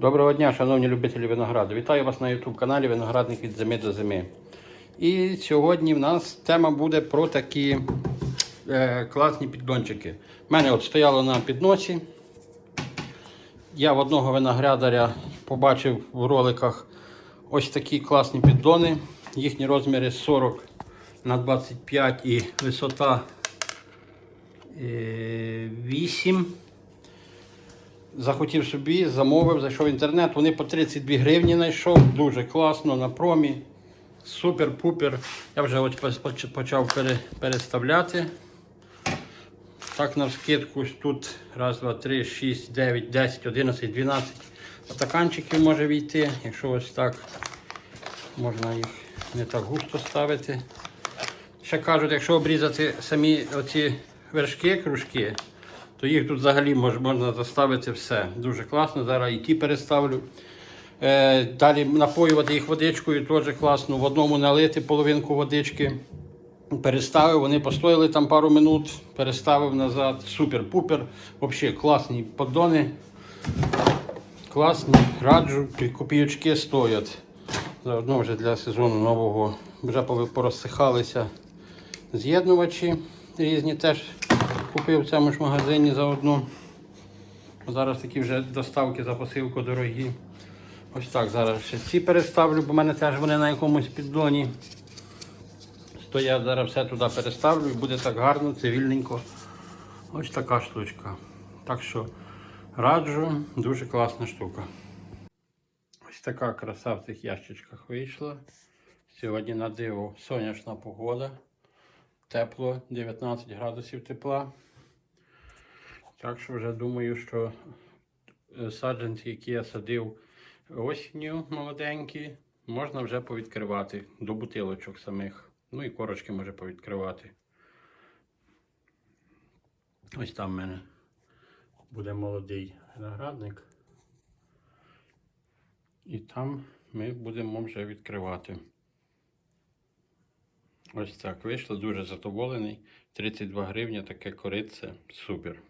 Доброго дня, шановні любителі винограду. Вітаю вас на YouTube каналі Виноградник від зими до зими. І сьогодні в нас тема буде про такі е, класні піддончики. У мене от стояло на підносі. Я в одного виноградаря побачив в роликах ось такі класні піддони. Їхні розміри 40 на 25 і висота е, 8. Захотів собі, замовив, зайшов в інтернет. Вони по 32 гривні знайшов. Дуже класно на промі. Супер-пупер. Я вже поч- почав пере- переставляти. Так, на скидку тут раз, два, три, шість, дев'ять, десять, одинадцять, дванадцять стаканчиків може війти. Якщо ось так можна їх не так густо ставити. Ще кажуть, якщо обрізати самі оці вершки, кружки, то їх тут взагалі мож, можна заставити все. Дуже класно. Зараз і ті переставлю. Е, далі напоювати їх водичкою теж класно. В одному налити половинку водички. Переставив, вони постояли там пару минут, переставив назад. Супер-пупер. Взагалі класні поддони. Класні, раджу, копійочки стоять. Заодно вже для сезону нового вже порозсихалися з'єднувачі різні теж купив в цьому ж магазині заодно. Зараз такі вже доставки за посилку дорогі. Ось так зараз ще ці переставлю, бо в мене теж вони на якомусь піддоні. Стоять, зараз все туди переставлю і буде так гарно, цивільненько. Ось така штучка. Так що раджу, дуже класна штука. Ось така краса в цих ящичках вийшла. Сьогодні на диво сонячна погода. Тепло, 19 градусів тепла. Так що вже думаю, що е, саджанці, які я садив осінню молоденькі, можна вже повідкривати до бутилочок самих. Ну і корочки може повідкривати. Ось там в мене буде молодий виноградник. І там ми будемо вже відкривати. Ось так вийшло, дуже задоволений. 32 гривні, таке корице. Супер.